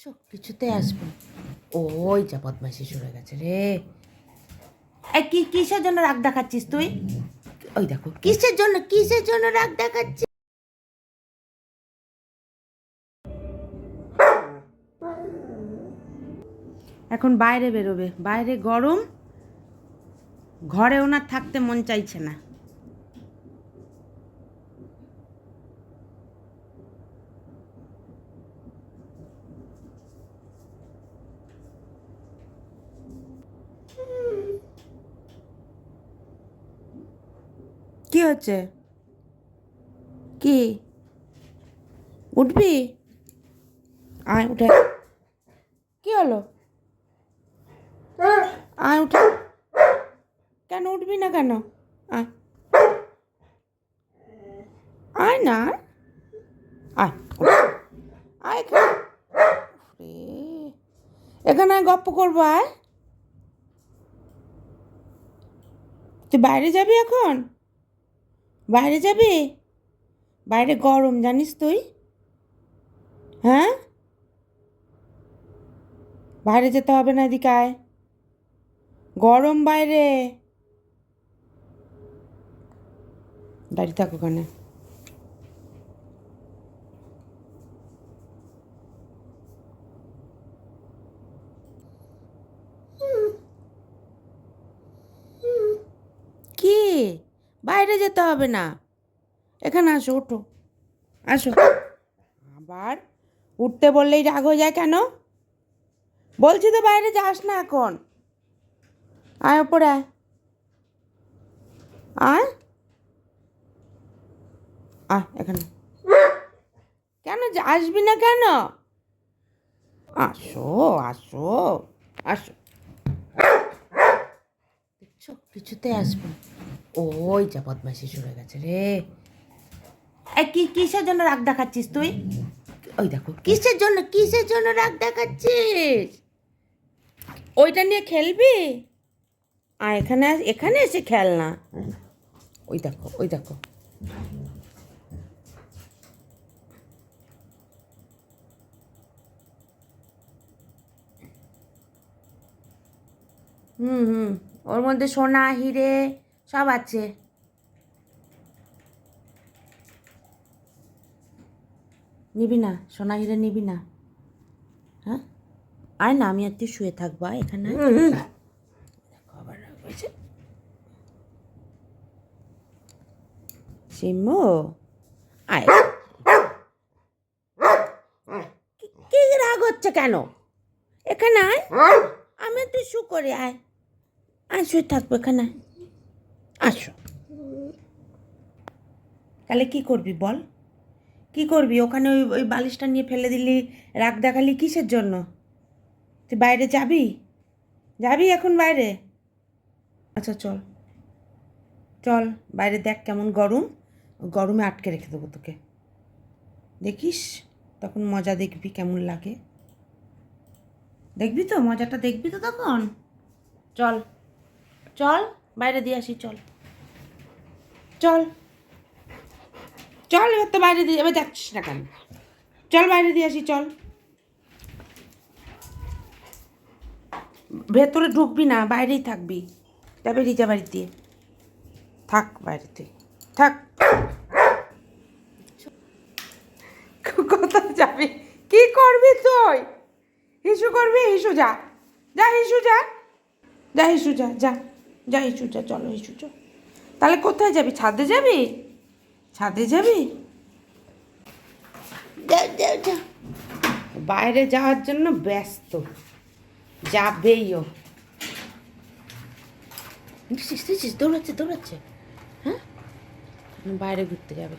চোখ কিছুতে আসবে। ওই যা বদমাইশি শুরু গেছে রে। কি, কিসের জন্য রাগ দেখাচ্ছিস তুই? ওই দেখো, কিসের জন্য কিসের জন্য রাগ দেখাচ্ছিস? এখন বাইরে বেরোবে। বাইরে গরম, ঘরে ওনার থাকতে মন চাইছে না। কি হচ্ছে? কি? উঠবি? আয়, উঠে। কি হলো? আয়, উঠে। কেন উঠবি না কেন? আয়। না। আয় আয় এখানে। গপ্প করব, আয়। তুই বাইরে যাবি এখন? বাইরে যাবে? বাইরে গরম, জানিস তুই? হ্যাঁ? বাইরে যেতে হবে না এদিকে আয়। গরম বাইরে। দাঁড়িয়ে থাকো ওখানে কি বাইরে যেতে হবে না। এখানে আসো ওঠো আসো। আবার উঠতে বললেই রাগ হয়ে যায় কেন? বলছি তো বাইরে যাস না এখন। আয় ওপরে আয়। আয়। আয় এখানে। কেন আসবি না কেন? আসো আসো আসো। দেখছ কিছুতে আসবে। ওই যা বদমাইশি হয়ে গেছে রে। কি, কিসের জন্য রাগ দেখাচ্ছিস তুই? ওই দেখো, কিসের জন্য কিসের জন্য রাগ দেখাচ্ছিস? ওইটা নিয়ে খেলবি? আর এখানে এখানে এসে খেল না। ওই দেখো ওই দেখো। হুম হুম, ওর মধ্যে সোনা, হিরে সব আছে। নিবি না সোনা হিরে নিবি না। হ্যাঁ? আয় না আমি আর তুই শুয়ে থাকব এখানে আয়। আবার হয়েছে। সিম্মু আয়। কি- রাগ হচ্ছে কেন? এখানে আয়। আমি তুই শু করে আয়। আয় শুয়ে থাকব এখানে। আসো। তাহলে কি করবি বল? কি করবি? ওখানে ওই ওই বালিশটা নিয়ে ফেলে দিলি, রাগ দেখালি কিসের জন্য? তুই বাইরে যাবি? যাবি এখন বাইরে? আচ্ছা চল। চল, বাইরে দেখ কেমন গরম। গরমে আটকে রেখে দেবো তোকে। দেখিস? তখন মজা দেখবি কেমন লাগে। দেখবি তো? মজাটা দেখবি তো তখন? চল। চল, বাইরে দিয়ে আসি, চল। চল। চল এবার তো বাইরে দিয়ে এবার যাচ্ছিস না কেন? চল বাইরে দিয়ে আসি, চল। ভেতরে ঢুকবি না, বাইরেই থাকবি। যাবে রিজা বাড়ি দিয়ে। থাক বাইরেতে থাক। কোথায় যাবি? কি করবি তুই? হিসু করবি? হিসু যা। যা হিসু, যা। যা হিসু, যা। যা। যা হিসু, যা। চলো হিসু, চল। তাহলে কোথায় যাবি? ছাদে যাবি? ছাদে যাবি? বাইরে যাওয়ার জন্য ব্যস্ত। যাবেই ও। দৌড়াচ্ছে দৌড়াচ্ছে। হ্যাঁ? বাইরে ঘুরতে যাবে।